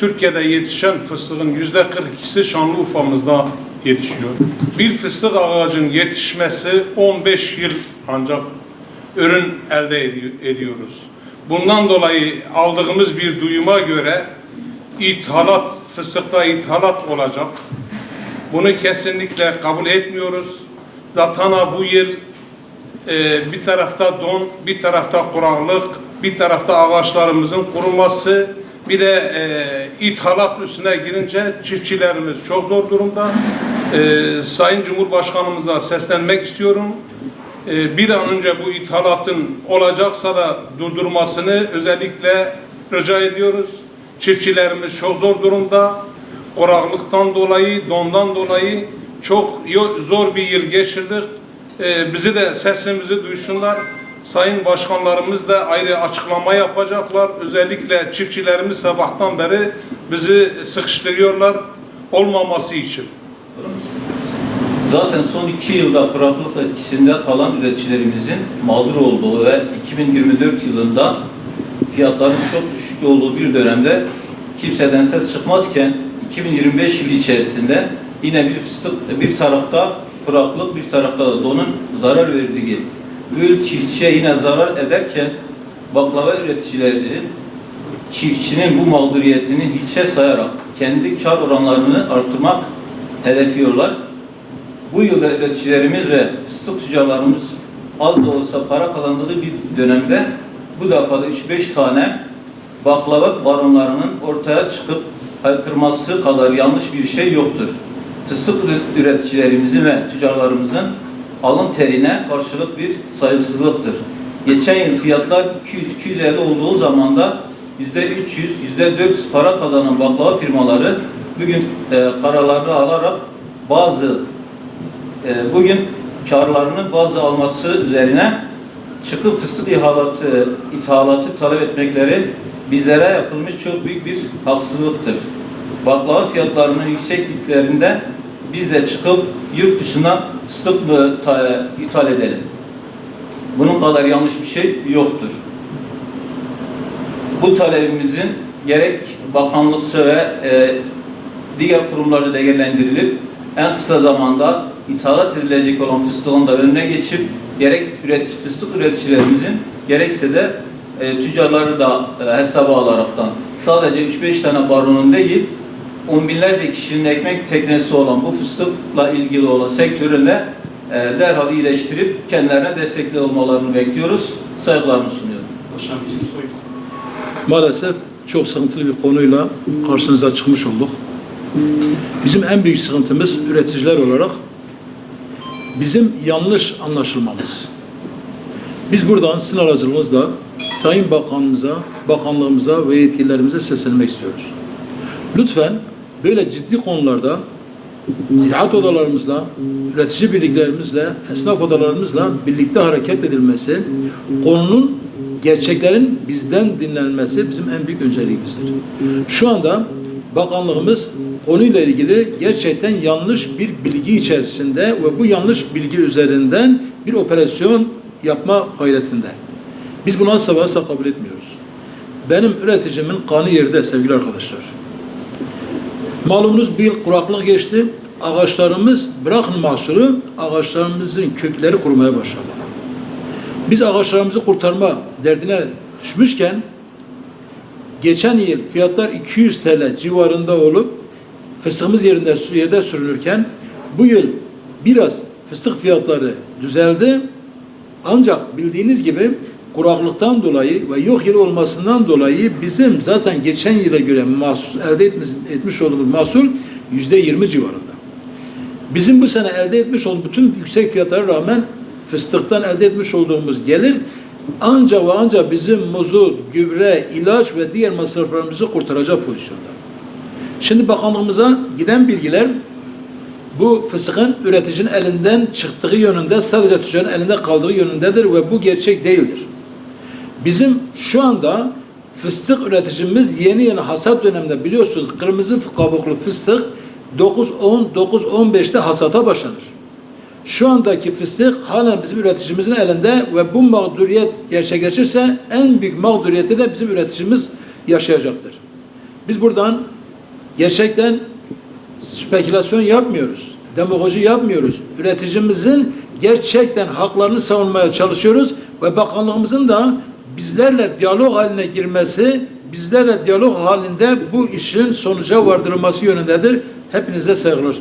Türkiye'de yetişen fıstığın yüzde 42'si Şanlıurfa'mızda yetişiyor. Bir fıstık ağacın yetişmesi 15 yıl ancak ürün elde edi- ediyoruz. Bundan dolayı aldığımız bir duyuma göre ithalat, fıstıkta ithalat olacak. Bunu kesinlikle kabul etmiyoruz. Zaten ha bu yıl e, bir tarafta don, bir tarafta kuraklık, bir tarafta ağaçlarımızın kuruması, bir de e, ithalat üstüne girince çiftçilerimiz çok zor durumda. E, Sayın Cumhurbaşkanımıza seslenmek istiyorum. E, bir an önce bu ithalatın olacaksa da durdurmasını özellikle rica ediyoruz. Çiftçilerimiz çok zor durumda. Kuraklıktan dolayı, dondan dolayı çok zor bir yıl geçirdik. Ee, bizi de sesimizi duysunlar. Sayın başkanlarımız da ayrı açıklama yapacaklar. Özellikle çiftçilerimiz sabahtan beri bizi sıkıştırıyorlar olmaması için. Zaten son iki yılda kuraklık etkisinde kalan üreticilerimizin mağdur olduğu ve 2024 yılında fiyatların çok düşük olduğu bir dönemde kimseden ses çıkmazken 2025 yılı içerisinde yine bir bir tarafta kuraklık, bir tarafta da donun zarar verdiği ül çiftçiye yine zarar ederken baklava üreticileri çiftçinin bu mağduriyetini hiçe sayarak kendi kar oranlarını artırmak hedefliyorlar. Bu yıl üreticilerimiz ve fıstık tüccarlarımız az da olsa para kazandığı bir dönemde bu defa da 3-5 tane baklava baronlarının ortaya çıkıp haykırması kadar yanlış bir şey yoktur. Fıstık üreticilerimizin ve tüccarlarımızın alın terine karşılık bir saygısızlıktır. Geçen yıl fiyatlar 200-250 olduğu zaman da %300, %400 para kazanan baklava firmaları bugün e, kararlarını alarak bazı e, bugün karlarını bazı alması üzerine çıkıp fıstık ihalatı, ithalatı talep etmekleri bizlere yapılmış çok büyük bir haksızlıktır. Baklava fiyatlarının yüksekliklerinde biz de çıkıp yurt dışından fıstık ithal edelim? Bunun kadar yanlış bir şey yoktur. Bu talebimizin gerek bakanlıkça ve e, diğer kurumlarda değerlendirilip en kısa zamanda ithalat edilecek olan fıstığın da önüne geçip gerek üretici, fıstık üreticilerimizin gerekse de e, tüccarları da e, hesaba alaraktan sadece 3-5 tane baronun değil on binlerce kişinin ekmek teknesi olan bu fıstıkla ilgili olan sektöründe e, derhal iyileştirip kendilerine destekli olmalarını bekliyoruz. Saygılarımı sunuyorum. Başkanım isim soy isim. Maalesef çok sıkıntılı bir konuyla karşınıza çıkmış olduk. Bizim en büyük sıkıntımız üreticiler olarak bizim yanlış anlaşılmamız. Biz buradan sizin aracılığınızla Sayın Bakanımıza, Bakanlığımıza ve yetkililerimize seslenmek istiyoruz. Lütfen böyle ciddi konularda ziraat odalarımızla, üretici birliklerimizle, esnaf odalarımızla birlikte hareket edilmesi, konunun gerçeklerin bizden dinlenmesi bizim en büyük önceliğimizdir. Şu anda bakanlığımız konuyla ilgili gerçekten yanlış bir bilgi içerisinde ve bu yanlış bilgi üzerinden bir operasyon yapma gayretinde. Biz bunu asla kabul etmiyoruz. Benim üreticimin kanı yerde sevgili arkadaşlar. Malumunuz bir yıl kuraklık geçti. Ağaçlarımız bırakın mahsulü, ağaçlarımızın kökleri kurumaya başladı. Biz ağaçlarımızı kurtarma derdine düşmüşken geçen yıl fiyatlar 200 TL civarında olup fıstığımız yerinde yerde sürünürken bu yıl biraz fıstık fiyatları düzeldi. Ancak bildiğiniz gibi kuraklıktan dolayı ve yok yıl olmasından dolayı bizim zaten geçen yıla göre mahsul, elde etmiş, etmiş olduğumuz mahsul yüzde yirmi civarında. Bizim bu sene elde etmiş olduğumuz bütün yüksek fiyatlara rağmen fıstıktan elde etmiş olduğumuz gelir anca ve anca bizim muzut, gübre, ilaç ve diğer masraflarımızı kurtaracak pozisyonda. Şimdi bakanlığımıza giden bilgiler bu fıstığın üreticinin elinden çıktığı yönünde sadece tüccarın elinde kaldığı yönündedir ve bu gerçek değildir. Bizim şu anda fıstık üreticimiz yeni yeni hasat döneminde biliyorsunuz kırmızı kabuklu fıstık 9-10, 9-15'te hasata başlanır. Şu andaki fıstık halen bizim üreticimizin elinde ve bu mağduriyet gerçekleşirse en büyük mağduriyeti de bizim üreticimiz yaşayacaktır. Biz buradan gerçekten spekülasyon yapmıyoruz. Demagoji yapmıyoruz. Üreticimizin gerçekten haklarını savunmaya çalışıyoruz ve bakanlığımızın da bizlerle diyalog haline girmesi, bizlerle diyalog halinde bu işin sonuca vardırılması yönündedir. Hepinize saygılar.